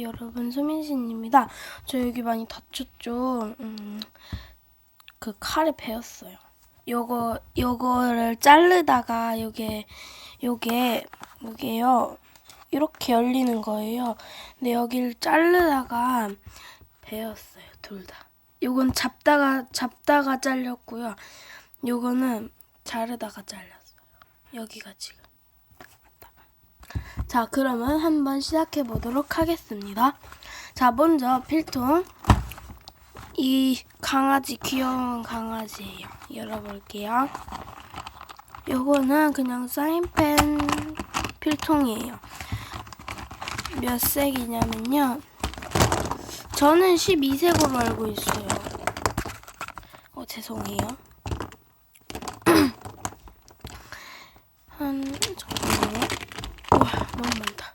여러분 소민신입니다. 저 여기 많이 다쳤죠? 음, 그 칼에 베었어요. 요거 요거를 자르다가 요게 요게 요게요. 이렇게 열리는 거예요. 근데 여기를 자르다가 베었어요 둘 다. 요건 잡다가 잡다가 잘렸고요. 요거는 자르다가 잘렸어요. 여기가 지금 자, 그러면 한번 시작해 보도록 하겠습니다. 자, 먼저 필통. 이 강아지, 귀여운 강아지예요. 열어볼게요. 요거는 그냥 사인펜 필통이에요. 몇 색이냐면요. 저는 12색으로 알고 있어요. 어, 죄송해요. 한, 잠깐만요. 우와, 너무 많다.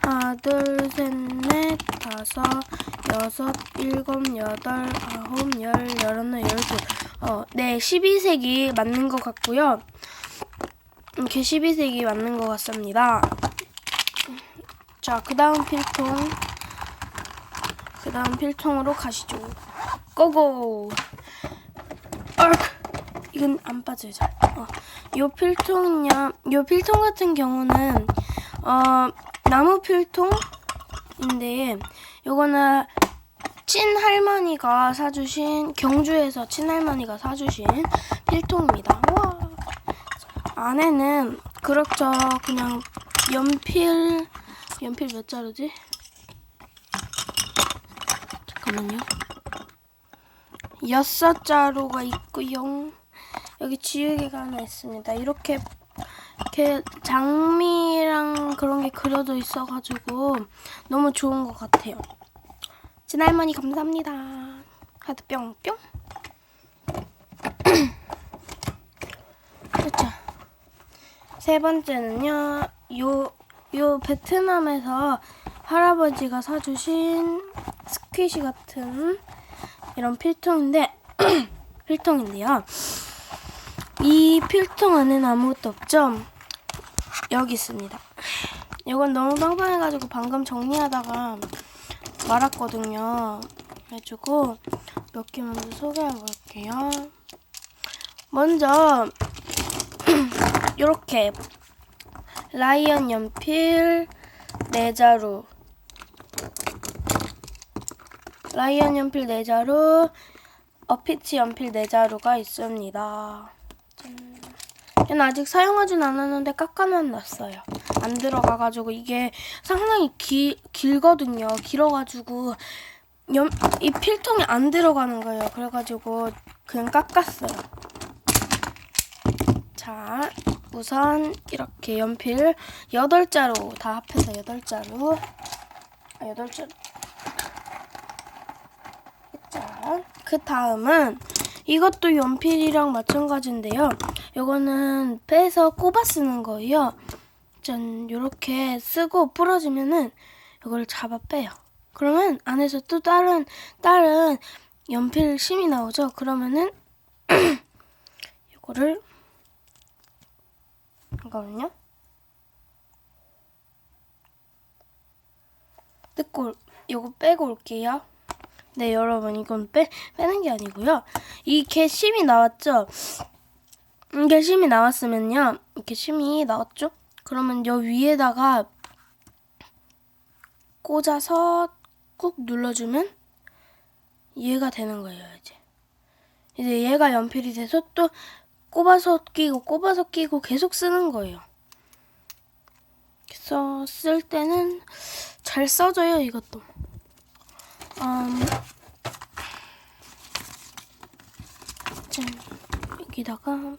하나, 둘, 셋, 넷, 다섯, 여섯, 일곱, 여덟, 아홉, 열, 열하나, 열둘. 어, 네, 12색이 맞는 것 같고요. 이렇게 12색이 맞는 것 같습니다. 자, 그 다음 필통. 그 다음 필통으로 가시죠. 고고! 얼크! 이건 안 빠져요, 잘. 어. 요 필통은요, 요 필통 같은 경우는, 어, 나무 필통인데, 요거는 친할머니가 사주신, 경주에서 친할머니가 사주신 필통입니다. 와 안에는 그럭저럭 그냥 연필, 연필 몇 자루지? 잠깐만요. 여섯 자루가 있고요. 여기 지우개가 하나 있습니다. 이렇게 이렇게 장미랑 그런 게 그려져 있어가지고 너무 좋은 것 같아요. 진할머니 감사합니다. 하트 뿅뿅. 그렇죠. 세 번째는요. 요, 요 베트남에서 할아버지가 사주신 스퀴시 같은 이런 필통인데 필통인데요. 이 필통 안에는 아무것도 없죠? 여기 있습니다. 이건 너무 빵빵해가지고 방금 정리하다가 말았거든요. 그래가지고 몇 개 먼저 소개해 볼게요. 먼저 이렇게 라이언 연필 네 자루 라이언 연필 네 자루 어피치 연필 네 자루가 있습니다. 얘는 아직 사용하진 않았는데 깎아만 놨어요. 안 들어가가지고 이게 상당히 기, 길거든요. 길어가지고 연, 이 필통이 안 들어가는 거예요. 그래가지고 그냥 깎았어요. 자, 우선 이렇게 연필 8자루 다 합해서 8자루 아, 8자루 자, 그 다음은 이것도 연필이랑 마찬가지인데요. 요거는 빼서 꼽아 쓰는 거예요. 짠, 요렇게 쓰고 부러지면은 이걸 잡아 빼요. 그러면 안에서 또 다른, 다른 연필 심이 나오죠? 그러면은 요거를 잠깐만요. 뜯고 요거 빼고 올게요. 네, 여러분, 이건 빼, 빼는 게 아니고요. 이게 심이 나왔죠? 이게 심이 나왔으면요. 이렇게 심이 나왔죠? 그러면 여 위에다가 꽂아서 꾹 눌러주면 얘가 되는 거예요, 이제. 이제 얘가 연필이 돼서 또 꼽아서 끼고 꼽아서 끼고 계속 쓰는 거예요. 그래서 쓸 때는 잘 써져요, 이것도. 음, 짠, 여기다가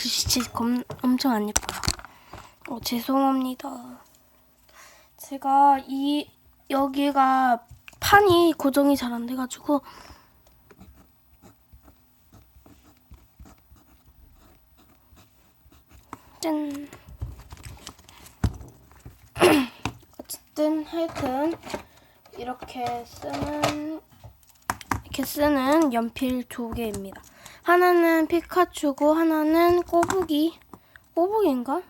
글씨 검, 엄청 안 예뻐요. 어, 죄송합니다. 제가 이 여기가 판이 고정이 잘 안 돼가지고 짠. 어쨌든 하여튼 이렇게 쓰는 이렇게 쓰는 연필 두 개입니다. 하나는 피카츄고 하나는 꼬부기. 꼬부기인가?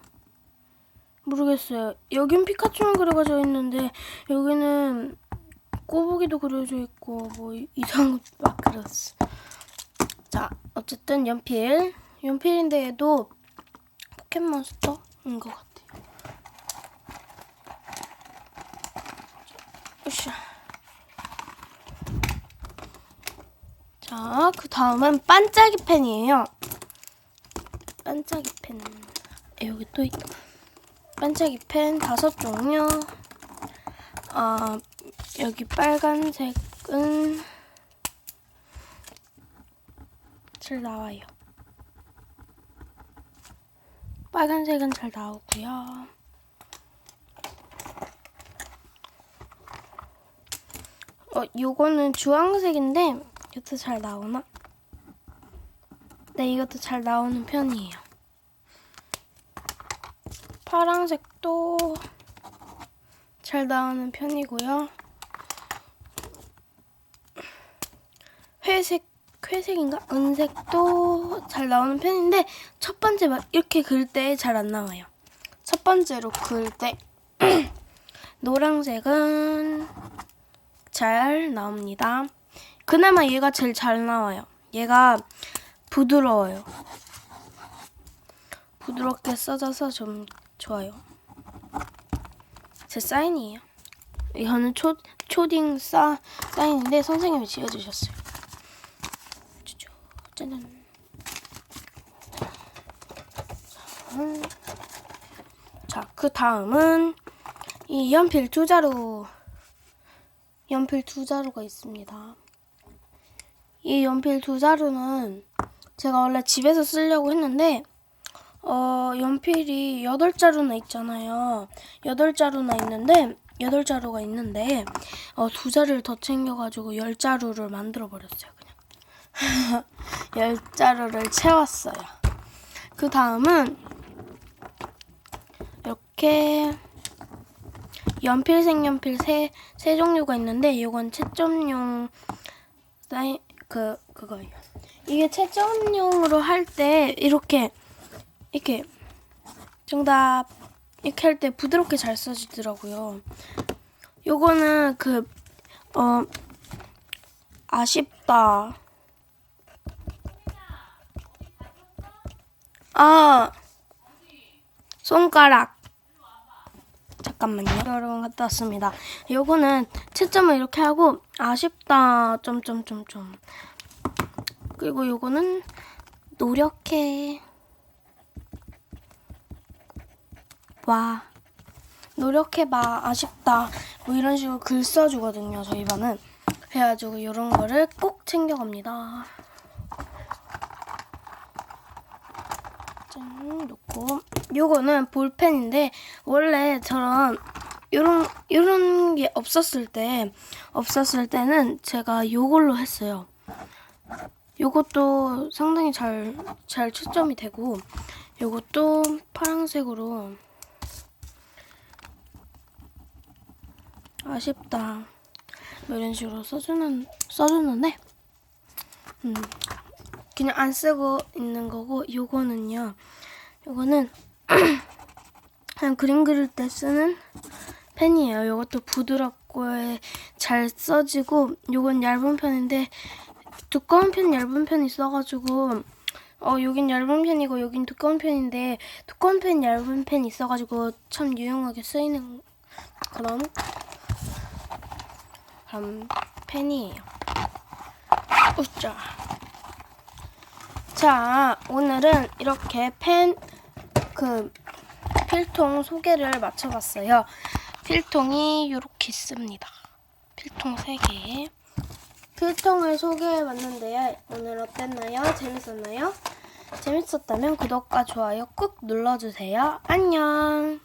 모르겠어요. 여긴 피카츄만 그려져 있는데 여기는 꼬부기도 그려져 있고 뭐 이상한 막 그렸어. 자, 어쨌든 연필. 연필인데 얘도 포켓몬스터인 것 같아요. 으쌰. 자, 그 다음은 반짝이 펜이에요. 반짝이 펜. 여기 또 있다. 반짝이 펜 다섯 종류. 아, 여기 빨간색은 잘 나와요. 빨간색은 잘 나오고요. 어, 요거는 주황색인데 이것도 잘 나오나? 네, 이것도 잘 나오는 편이에요. 파란색도 잘 나오는 편이고요. 회색, 회색인가? 은색도 잘 나오는 편인데 첫 번째 막 이렇게 그릴 때 잘 안 나와요. 첫 번째로 그릴 때 노란색은 잘 나옵니다. 그나마 얘가 제일 잘 나와요. 얘가 부드러워요. 부드럽게 써져서 좀 좋아요. 제 사인이에요. 이거는 초, 초딩 사, 사인인데 선생님이 지어주셨어요. 짜잔. 자, 그 다음은 이 연필 두 자루 연필 두 자루가 있습니다. 이 연필 두 자루는 제가 원래 집에서 쓰려고 했는데 어, 연필이 여덟 자루나 있잖아요. 여덟 자루나 있는데 여덟 자루가 있는데 어, 두 자루를 더 챙겨가지고 열 자루를 만들어 버렸어요. 그냥 열 자루를 채웠어요. 그 다음은 이렇게 연필, 색연필 세, 세 종류가 있는데 이건 채점용 사인 그 그거예요. 이게 채점용으로 할 때 이렇게 이렇게 정답 이렇게 할 때 부드럽게 잘 써지더라고요. 요거는 그 어 아쉽다. 아 손가락 잠깐만요. 여러분 갔다 왔습니다. 요거는 채점을 이렇게 하고 아쉽다. 점점점점. 그리고 요거는 노력해. 와. 노력해봐. 아쉽다. 뭐 이런 식으로 글 써주거든요 저희 반은. 그래가지고 이런 거를 꼭 챙겨갑니다. 짠 놓고 요거는 볼펜인데 원래 저런 요런 요런 게 없었을 때 없었을 때는 제가 요걸로 했어요. 요것도 상당히 잘 잘 채점이 되고 요것도 파란색으로. 아쉽다. 뭐 이런 식으로 써주는 써주는데 음 그냥 안 쓰고 있는 거고 요거는요. 요거는 그냥 그림 그릴 때 쓰는 펜이에요 요것도 부드럽고 잘 써지고 요건 얇은 편인데 두꺼운 편 얇은 편 있어가지고 어 여긴 얇은 편이고 여긴 두꺼운 편인데 두꺼운 편 얇은 펜 있어가지고 참 유용하게 쓰이는 그런 그런 펜이에요. 우짜. 자 오늘은 이렇게 펜 그 필통 소개를 마쳐봤어요. 필통이 이렇게 있습니다. 필통 3개. 필통을 소개해봤는데요. 오늘 어땠나요? 재밌었나요? 재밌었다면 구독과 좋아요 꾹 눌러주세요. 안녕!